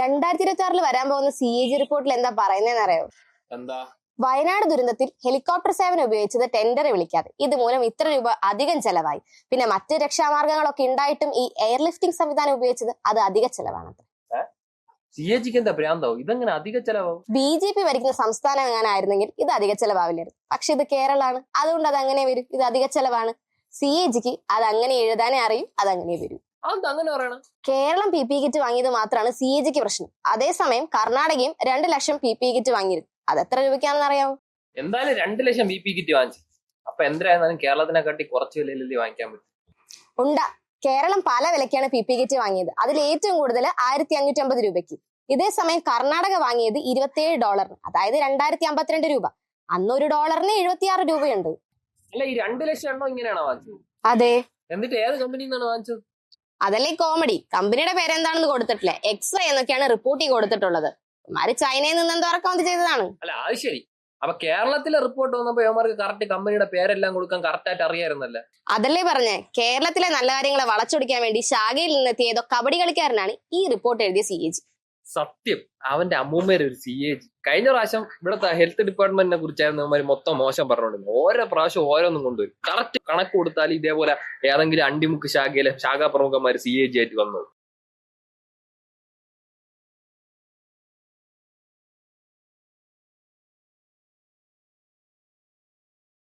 രണ്ടായിരത്തി ഇരുപത്തി ആറിൽ വരാൻ പോകുന്ന സി എ ജി റിപ്പോർട്ടിൽ എന്താ പറയുന്നതെന്ന് അറിയോ എന്താ? വയനാട് ദുരന്തത്തിൽ ഹെലികോപ്റ്റർ സേവനം ഉപയോഗിച്ചത് ടെൻഡർ വിളിക്കാതെ. ഇതുമൂലം ഇത്ര രൂപ അധികം ചെലവായി. പിന്നെ മറ്റ് രക്ഷാമാർഗങ്ങളൊക്കെ ഉണ്ടായിട്ടും ഈ എയർലിഫ്റ്റിംഗ് സംവിധാനം ഉപയോഗിച്ചത് അത് അധിക ചെലവാണ് സി എ ജിക്ക് എന്താ ഇതെങ്ങനെ അധിക ബി ജെ പി ഭരിക്കുന്ന സംസ്ഥാനം എങ്ങാനായിരുന്നെങ്കിൽ ഇത് അധിക ചെലവാവില്ലായിരുന്നു. പക്ഷെ ഇത് കേരളമാണ് അതുകൊണ്ട് അത് അങ്ങനെ വരും. ഇത് അധിക ചെലവാണ്. സി എ ജിക്ക് അത് അങ്ങനെ എഴുതാനേ അറിയും അത് അങ്ങനെ വരും. അതെന്താ അങ്ങനെ പറയണം? കേരളം പി പി കിറ്റ് വാങ്ങിയത് മാത്രമാണ് സി എ ജിക്ക് പ്രശ്നം. അതേസമയം കർണാടകയും രണ്ട് ലക്ഷം പി പി കിറ്റ് വാങ്ങിയിരുന്നു. അത് എത്ര രൂപയ്ക്കാണെന്ന് അറിയാമോ എന്തായാലും രണ്ട് ലക്ഷം ബി പി കിറ്റ് വാങ്ങിച്ചു. അപ്പൊ എന്തായാലും കേരളത്തിനെ കാട്ടി കുറച്ച് വിലയിലല്ലേ വാങ്ങിക്കാൻ പറ്റും? ഉണ്ടാ. കേരളം പല വിലക്കാണ് പി പി കിറ്റ് വാങ്ങിയത്. അതിൽ ഏറ്റവും കൂടുതൽ ആയിരത്തി അഞ്ഞൂറ്റി അമ്പത് രൂപയ്ക്ക്. ഇതേ സമയം കർണാടക വാങ്ങിയത് ഇരുപത്തിയേഴ് ഡോളറിന് അതായത് രണ്ടായിരത്തി അമ്പത്തിരണ്ട് രൂപ. അന്ന് ഒരു ഡോളറിന് എഴുപത്തിയാറ് രൂപയുണ്ട്. അല്ല ഈ രണ്ട് ലക്ഷം എണ്ണോ ഇങ്ങനെയാണോ വാങ്ങിച്ചത്? അതെ. എന്നിട്ട് ഏത് കമ്പനിന്നാണ് നിന്നാണ് വാങ്ങിച്ചത്? അതല്ലേ കോമഡി കമ്പനിയുടെ പേരെന്താണെന്ന് കൊടുത്തിട്ടില്ല. എക്സ്റേ എന്നൊക്കെയാണ് റിപ്പോർട്ട് കൊടുത്തിട്ടുള്ളത്. ഇമാര് ചൈനയിൽ നിന്ന് എന്തോ ഇറക്കം ചെയ്തതാണ്. അല്ല അത് ശരി. അപ്പൊ കേരളത്തിലെ റിപ്പോർട്ട് വന്നപ്പോ ഇവന്മാർക്ക് കറക്റ്റ് കമ്പനിയുടെ പേരെല്ലാം കൊടുക്കാൻ കറക്റ്റ് ആയിട്ട് അറിയായിരുന്നല്ലേ? അതല്ലേ പറഞ്ഞേ? കേരളത്തിലെ നല്ല കാര്യങ്ങളെ വളച്ചൊടിക്കാൻ വേണ്ടി ശാഖയിൽ നിന്നെത്തിയ ഏതോ കബഡി കളിക്കാരനാണ് ഈ റിപ്പോർട്ട് എഴുതിയ സി എ ജി സത്യം. അവന്റെ അമ്മൂമ്മേരെ ഒരു സി എ ജി കഴിഞ്ഞ പ്രാവശ്യം ഇവിടുത്തെ ഹെൽത്ത് ഡിപ്പാർട്ട്മെന്റിനെ കുറിച്ചായിരുന്നു അവന്മാര് മൊത്തം മോശം പറഞ്ഞോണ്ടിരുന്നു ഓരോ പ്രാവശ്യം ഓരോന്നും കൊണ്ടുവരും. കറക്റ്റ് കണക്ക് കൊടുത്താൽ ഇതേപോലെ ഏതെങ്കിലും അണ്ടിമുക്ക് ശാഖയിലെ ശാഖാ പ്രമുഖന്മാര് സി എ ജി ആയിട്ട് വന്നത്